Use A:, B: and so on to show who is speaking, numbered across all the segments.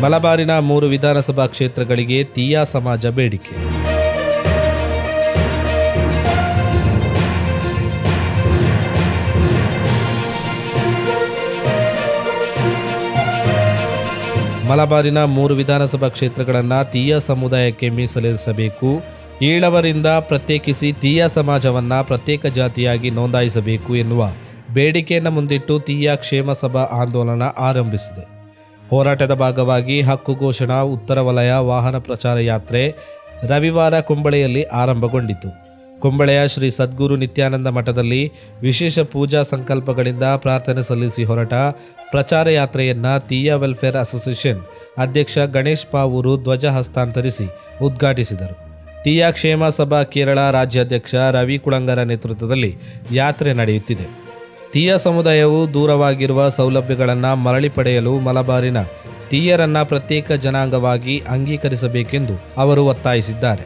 A: ಮಲಬಾರಿನ ಮೂರು ವಿಧಾನಸಭಾ ಕ್ಷೇತ್ರಗಳಿಗೆ ತೀಯಾ ಸಮಾಜ ಬೇಡಿಕೆ. ಮಲಬಾರಿನ ಮೂರು ವಿಧಾನಸಭಾ ಕ್ಷೇತ್ರಗಳನ್ನು ತೀಯಾ ಸಮುದಾಯಕ್ಕೆ ಮೀಸಲಿರಿಸಬೇಕು. ಈಳವರಿಂದ ಪ್ರತ್ಯೇಕಿಸಿ ತೀಯಾ ಸಮಾಜವನ್ನು ಪ್ರತ್ಯೇಕ ಜಾತಿಯಾಗಿ ನೋಂದಾಯಿಸಬೇಕು ಎನ್ನುವ ಬೇಡಿಕೆಯನ್ನು ಮುಂದಿಟ್ಟು ತೀಯಾ ಕ್ಷೇಮ ಸಭಾ ಆಂದೋಲನ ಆರಂಭಿಸಿದೆ. ಹೋರಾಟದ ಭಾಗವಾಗಿ ಹಕ್ಕು ಘೋಷಣಾ ಉತ್ತರ ವಲಯ ವಾಹನ ಪ್ರಚಾರ ಯಾತ್ರೆ ರವಿವಾರ ಕುಂಬಳೆಯಲ್ಲಿ ಆರಂಭಗೊಂಡಿತು. ಕುಂಬಳೆಯ ಶ್ರೀ ಸದ್ಗುರು ನಿತ್ಯಾನಂದ ಮಠದಲ್ಲಿ ವಿಶೇಷ ಪೂಜಾ ಸಂಕಲ್ಪಗಳಿಂದ ಪ್ರಾರ್ಥನೆ ಸಲ್ಲಿಸಿ ಹೊರಟ ಪ್ರಚಾರ ಯಾತ್ರೆಯನ್ನು ತೀಯಾ ವೆಲ್ಫೇರ್ ಅಸೋಸಿಯೇಷನ್ ಅಧ್ಯಕ್ಷ ಗಣೇಶ್ ಪಾವೂರು ಧ್ವಜ ಹಸ್ತಾಂತರಿಸಿ ಉದ್ಘಾಟಿಸಿದರು. ತೀಯಾ ಕ್ಷೇಮ ಸಭಾ ಕೇರಳ ರಾಜ್ಯಾಧ್ಯಕ್ಷ ರವಿ ಕುಳಂಗರ ನೇತೃತ್ವದಲ್ಲಿ ಯಾತ್ರೆ ನಡೆಯುತ್ತಿದೆ. ತೀಯ ಸಮುದಾಯವು ದೂರವಾಗಿರುವ ಸೌಲಭ್ಯಗಳನ್ನು ಮರಳಿ ಪಡೆಯಲು ಮಲಬಾರಿನ ತೀಯರನ್ನ ಪ್ರತ್ಯೇಕ ಜನಾಂಗವಾಗಿ ಅಂಗೀಕರಿಸಬೇಕೆಂದು ಅವರು ಒತ್ತಾಯಿಸಿದ್ದಾರೆ.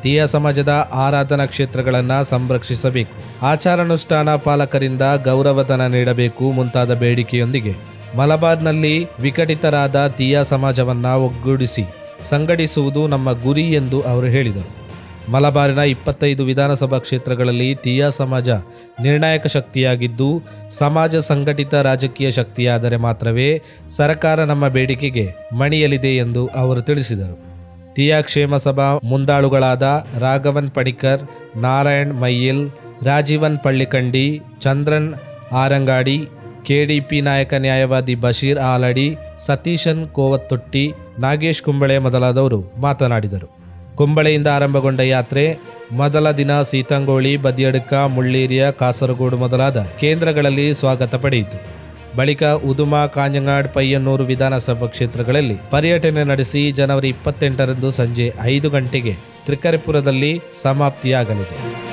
A: ತೀಯ ಸಮಾಜದ ಆರಾಧನಾ ಕ್ಷೇತ್ರಗಳನ್ನು ಸಂರಕ್ಷಿಸಬೇಕು. ಆಚಾರಾನುಷ್ಠಾನ ಪಾಲಕರಿಂದ ಗೌರವಧನ ನೀಡಬೇಕು ಮುಂತಾದ ಬೇಡಿಕೆಯೊಂದಿಗೆ ಮಲಬಾರ್ನಲ್ಲಿ ವಿಕಟಿತರಾದ ತೀಯ ಸಮಾಜವನ್ನು ಒಗ್ಗೂಡಿಸಿ ಸಂಘಟಿಸುವುದು ನಮ್ಮ ಗುರಿ ಎಂದು ಅವರು ಹೇಳಿದರು. ಮಲಬಾರಿನ ಇಪ್ಪತ್ತೈದು ವಿಧಾನಸಭಾ ಕ್ಷೇತ್ರಗಳಲ್ಲಿ ತೀಯಾ ಸಮಾಜ ನಿರ್ಣಾಯಕ ಶಕ್ತಿಯಾಗಿದ್ದು, ಸಮಾಜ ಸಂಘಟಿತ ರಾಜಕೀಯ ಶಕ್ತಿಯಾದರೆ ಮಾತ್ರವೇ ಸರ್ಕಾರ ನಮ್ಮ ಬೇಡಿಕೆಗೆ ಮಣಿಯಲಿದೆ ಎಂದು ಅವರು ತಿಳಿಸಿದರು. ತೀಯಾ ಕ್ಷೇಮ ಸಭಾ ಮುಂದಾಳುಗಳಾದ ರಾಘವನ್ ಪಣಿಕರ್ ನಾರಾಯಣ್ ಮಯ್ಯಲ್ ರಾಜೀವನ್ ಪಳ್ಳಿಕಂಡಿ, ಚಂದ್ರನ್ ಆರಂಗಾಡಿ, ಕೆಡಿಪಿ ನಾಯಕ ನ್ಯಾಯವಾದಿ ಬಶೀರ್ ಆಲಡಿ, ಸತೀಶನ್ ಕೋವತ್ತೊಟ್ಟಿ, ನಾಗೇಶ್ ಕುಂಬಳೆ ಮೊದಲಾದವರು ಮಾತನಾಡಿದರು. ಕುಂಬಳೆಯಿಂದ ಆರಂಭಗೊಂಡ ಯಾತ್ರೆ ಮೊದಲ ದಿನ ಸೀತಂಗೋಳಿ, ಬದಿಯಡ್ಕ, ಮುಳ್ಳೇರಿಯ, ಕಾಸರಗೋಡು ಮೊದಲಾದ ಕೇಂದ್ರಗಳಲ್ಲಿ ಸ್ವಾಗತ ಪಡೆಯಿತು. ಬಳಿಕ ಉದುಮಾ, ಕಾಂಜಂಗಾಡ್ ಪಯ್ಯನ್ನೂರು ವಿಧಾನಸಭಾ ಕ್ಷೇತ್ರಗಳಲ್ಲಿ ಪರ್ಯಟನೆ ನಡೆಸಿ ಜನವರಿ ಇಪ್ಪತ್ತೆಂಟರಂದು ಸಂಜೆ ಐದು ಗಂಟೆಗೆ ತ್ರಿಕರಿಪುರದಲ್ಲಿ ಸಮಾಪ್ತಿಯಾಗಲಿದೆ.